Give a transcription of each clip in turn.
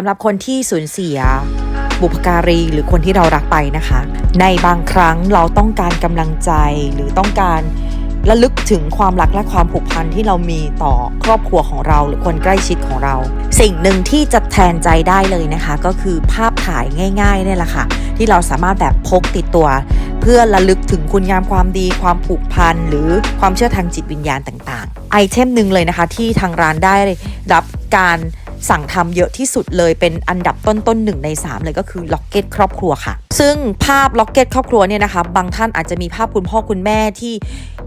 ำหรับคนที่สูญเสีย บุพการีหรือคนที่เรารักไปนะคะ ในบางครั้งเราต้องการกำลังใจหรือต้องการระลึกถึงความรักและความผูกพันที่เรามีต่อครอบครัวของเรา หรือคนใกล้ชิดของเรา สิ่งหนึ่งที่จะแทนใจได้เลยนะคะ ก็คือภาพถ่ายง่ายๆเนี่ยแหละค่ะ ที่เราสามารถแบบพกติดตัว เพื่อระลึกถึงคุณงามความดี ความผูกพันหรือความเชื่อทางจิตวิญญาณต่างๆ ไอเทมหนึ่งเลยนะคะ ที่ทางร้านได้รับการ สั่งทำเยอะที่สุดเลยเป็นอันดับต้นๆหนึ่งใน 3 เลยก็คือล็อกเก็ตครอบครัวค่ะ ซึ่งภาพล็อกเก็ตครอบครัวเนี่ยนะคะ บางท่านอาจจะมีภาพคุณพ่อคุณแม่ที่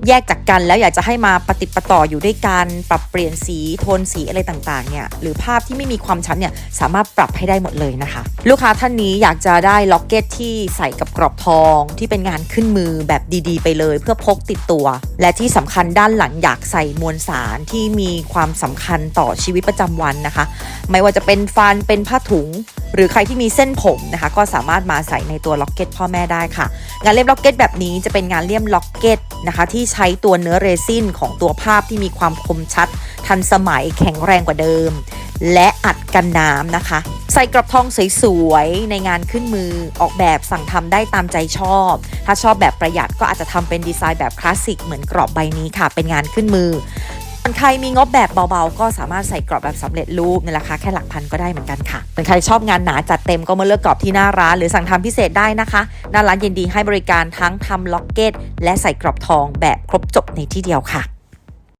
แยกจากกัน แล้วอยากจะให้มาปฏิดปะต่ออยู่ด้วยกัน ปรับเปลี่ยนสีโทนสีอะไรต่างๆเนี่ยหรือภาพที่ไม่มีความชัดเนี่ยสามารถปรับให้ได้หมดเลยนะคะ ลูกค้าท่านนี้อยากจะได้ล็อกเก็ตที่ใส่กับกรอบทองที่เป็นงานขึ้นมือแบบดีๆ ไปเลย เพื่อพกติดตัว และที่สำคัญด้านหลังอยากใส่มวลสารที่มีความสำคัญต่อชีวิตประจำวันนะคะ ไม่ว่าจะเป็นฟันเป็นผ้าถุง หรือใครที่มีเส้นผมนะคะ ก็สามารถมาใส่ในตัวล็อกเก็ตพ่อแม่ได้ค่ะ งานเลี่ยมล็อกเก็ตแบบนี้จะเป็นงานเลี่ยมล็อกเก็ตนะคะ ที่ใช้ตัวเนื้อเรซินของตัวภาพที่มีความคมชัด ทันสมัยแข็งแรงกว่าเดิม และอัดกันน้ำนะคะ ใส่กรอบทองสวยๆในงานขึ้นมือออกแบบสั่งทำได้ตามใจชอบ ถ้าชอบแบบประหยัดก็อาจจะทำเป็นดีไซน์แบบคลาสสิกเหมือนกรอบใบนี้ค่ะ เป็นงานขึ้นมือ ใครมีงบแบบเบาๆ ก็สามารถใส่กรอบแบบสำเร็จรูปในราคาแค่หลักพันก็ได้เหมือนกันค่ะส่วนใครชอบงานหนาจัดเต็มก็มาเลือกกรอบที่หน้าร้าน หรือสั่งทำพิเศษได้นะคะ หน้าร้านยินดีให้บริการทั้งทำล็อกเก็ตและใส่กรอบทองแบบครบจบในที่เดียวค่ะ